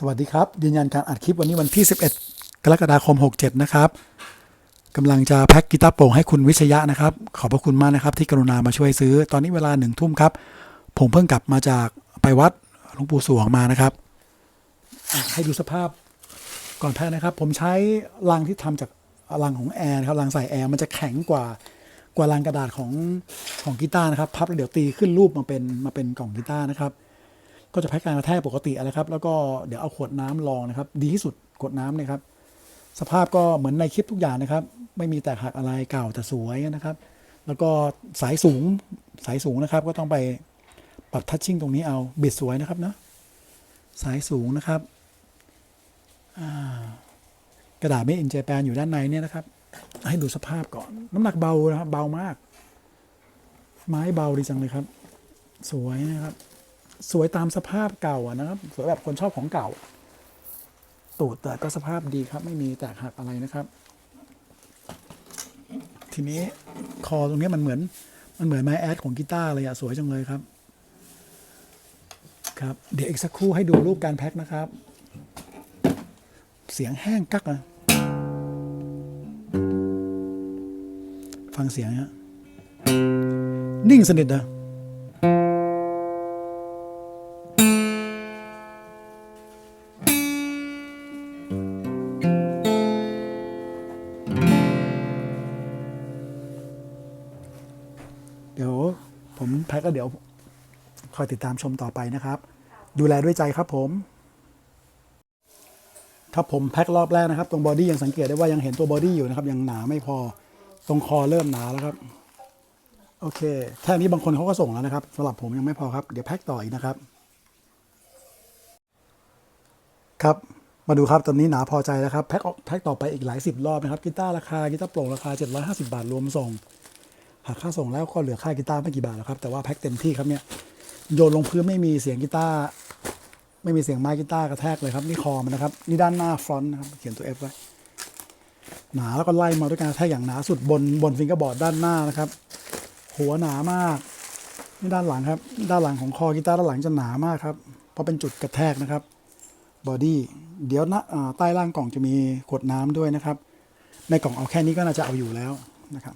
สวัสดีครับยืนยันการอัดคลิปวันนี้วันที่ 11 กรกฎาคม 67 นะครับกำลังจะแพ็กกีตาร์โปร่งให้คุณวิชยะนะครับ ขอบพระคุณมากนะครับ ที่กรุณามาช่วยซื้อ ตอนนี้เวลาหนึ่งทุ่มครับ ผมเพิ่งกลับมาจากไปวัดหลวงปู่สวงมานะครับ ให้ดูสภาพก่อนแพ็กนะครับ ผมใช้ลังที่ทำจากลังของแอร์นะครับลังใส่แอร์มันจะแข็งกว่ากว่าลังกระดาษของของกีตาร์นะครับ พับแล้วเดี๋ยวตีขึ้นรูปมาเป็นมาเป็นกล่องกีตาร์นะครับ ก็จะแพ็การกระแทกปกตินะครับแล้วก็เดี๋ยวเอาขวดน้ำรองนะครับ ดีที่สุดขวดน้ำเนี่ยครับสภาพก็เหมือนในคลิปทุกอย่างนะครับ ไม่มีแตกหักอะไรเก่าแต่สวยนะครับ แล้วก็สายสูงสายสูงนะครับ ก็ต้องไปปรับทัชชิ่งตรงนี้เอาบิดสวยนะครับเนาะสายสูงนะครับกระดาษไม่อินเจแปนอยู่ด้านในเนี่ยนะครับ ให้ดูสภาพก่อน น้ำหนักเบานะครับเบามาก ไม้เบาดีจังเลยครับ สวยนะครับ สวยตามสภาพเก่าอะนะครับ สวยแบบคนชอบของเก่า ตูดแต่ก็สภาพดีครับ ไม่มีแตกหักอะไรนะครับ ทีนี้คอตรงนี้มันเหมือน มันเหมือนไม้แอดของกีตาร์เลยอะสวยจังเลยครับ ครับ เดี๋ยวอีกสักครู่ให้ดูรูปการแพ็คนะครับ เสียงแห้งกักนะฟังเสียงฮะนิ่งสนิทนะ เดี๋ยวผมแพ็คก็เดี๋ยวคอยติดตามชมต่อไปนะครับ ดูแลด้วยใจครับผม ครับผมแพ็ครอบแรกนะครับ ตรงบอดี้ยังสังเกตได้ว่ายังเห็นตัวบอดี้อยู่นะครับ ยังหนาไม่พอตรงคอเริ่มหนาแล้วครับ โอเค แค่นี้บางคนเขาก็ส่งแล้วนะครับสำหรับผมยังไม่พอครับ เดี๋ยวแพ็คต่ออีกนะครับ ครับมาดูครับ ตอนนี้หนาพอใจแล้วครับ แพ็คออกแพ็คต่อไปอีกหลายสิบรอบนะครับกีตาร์ราคากีตาร์โปร่งราคา 750 บาทรวมส่ง หากค่าส่งแล้วก็เหลือค่ากีตาร์ไม่กี่บาทแล้วครับแต่ว่าแพ็คเต็มที่ครับเนี่ยโยนลงพื้นไม่มีเสียงกีตาร์ไม่มีเสียงไม้กีตาร์กระแทกเลยครับนี่คอมันนะครับนี่ด้านหน้าฟรอนต์นะครับเขียนตัว F ไว้หนาแล้วก็ไล่มาด้วยการกระแทกอย่างหนาสุดบนบนฟิงเกอร์บอร์ดด้านหน้านะครับ หัวหนามากนี่ด้านหลังครับ ด้านหลังของคอกีตาร์ด้านหลังจะหนามากครับเพราะเป็นจุดกระแทกนะครับบอดี้เดี๋ยวนะใต้ล่างกล่องจะมีขวดน้ำด้วยนะครับ ในกล่องเอาแค่นี้ก็น่าจะเอาอยู่แล้วนะครับ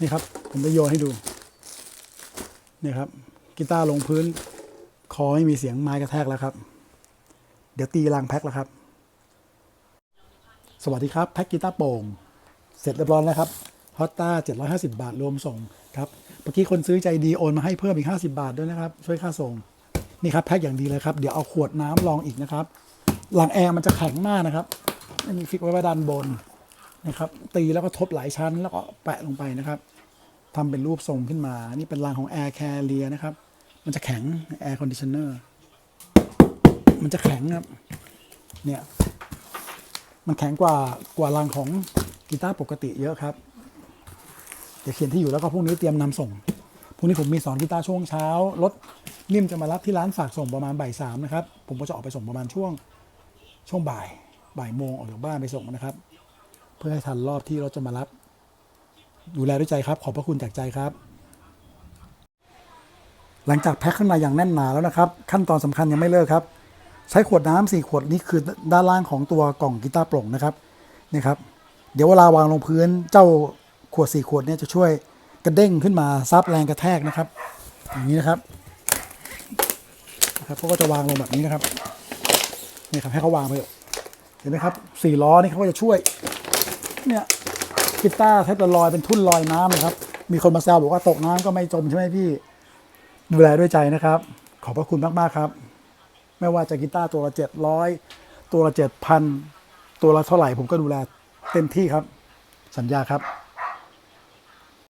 นี่ครับ ผมจะโยนให้ดูนี่ครับกีตาร์ลงพื้น คอไม่มีเสียงไม้กระแทกแล้วครับ เดี๋ยวตีรางแพ็คแล้วครับ สวัสดีครับ แพ็คกีตาร์โป่ง เสร็จเรียบร้อยแล้วครับฮอตต้า750 บาทรวมส่งครับเมื่อกี้คนซื้อใจดีโอนมาให้เพิ่มอีก 50 บาทด้วยนะครับ ช่วยค่าส่งนี่ครับแพ็คอย่างดีเลยครับเดี๋ยวเอาขวดน้ำรองอีกนะครับ หลังแอร์มันจะแข็งมากนะครับไม่มีฟิกไว้ไว้ด้านบน นะครับ ตีแล้วก็ทบหลายชั้นแล้วก็แปะลงไปนะครับทำเป็นรูปทรงขึ้นมา นี่เป็นรางของ Air Carrier นะครับ มันจะแข็ง Air Conditioner มันจะแข็งครับ เนี่ย มันแข็งกว่ากว่ารางของกีตาร์ปกติเยอะครับ เดี๋ยวเขียนที่อยู่แล้วก็พรุ่งนี้เตรียมนำส่ง พรุ่งนี้ผมมีสอนกีตาร์ช่วงเช้า รถนิ่มจะมารับที่ร้านฝากส่งประมาณบ่ายสามนะครับ ผมก็จะออกไปส่งประมาณช่วงช่วงบ่ายบ่ายโมงออกจากบ้านไปส่งนะครับ เพื่อให้ทันรอบที่รถจะมารับ ดูแลด้วยใจครับ ขอบพระคุณจากใจครับ หลังจากแพ็คข้างในอย่างแน่นหนาแล้วนะครับ ขั้นตอนสำคัญยังไม่เลิกครับ ใช้ขวดน้ำสี่ขวดนี้คือด้านล่างของตัวกล่องกีตาร์โปร่งนะครับนี่ครับ เดี๋ยวเวลาวางลงพื้นเจ้าขวดสี่ขวดเนี่ยจะช่วยกระเด้งขึ้นมาซับแรงกระแทกนะครับ อย่างนี้นะครับนะครับเขาก็จะวางลงแบบนี้นะครับนี่ครับให้เขาวางไปเถอะเห็นไหมครับสี่ล้อนี่เขาก็จะช่วย เนี่ยกีตาร์แทบจะลอยเป็นทุ่นลอยน้ำเลยครับ มีคนมาแซวบอกว่าตกน้ำก็ไม่จมใช่ไหมพี่ ดูแลด้วยใจนะครับ ขอบพระคุณมากๆครับ ไม่ว่าจะกีตาร์ตัวละเจ็ดร้อยตัวละเจ็ดพันตัวละเท่าไหร่ผมก็ดูแลเต็มที่ครับ สัญญาครับ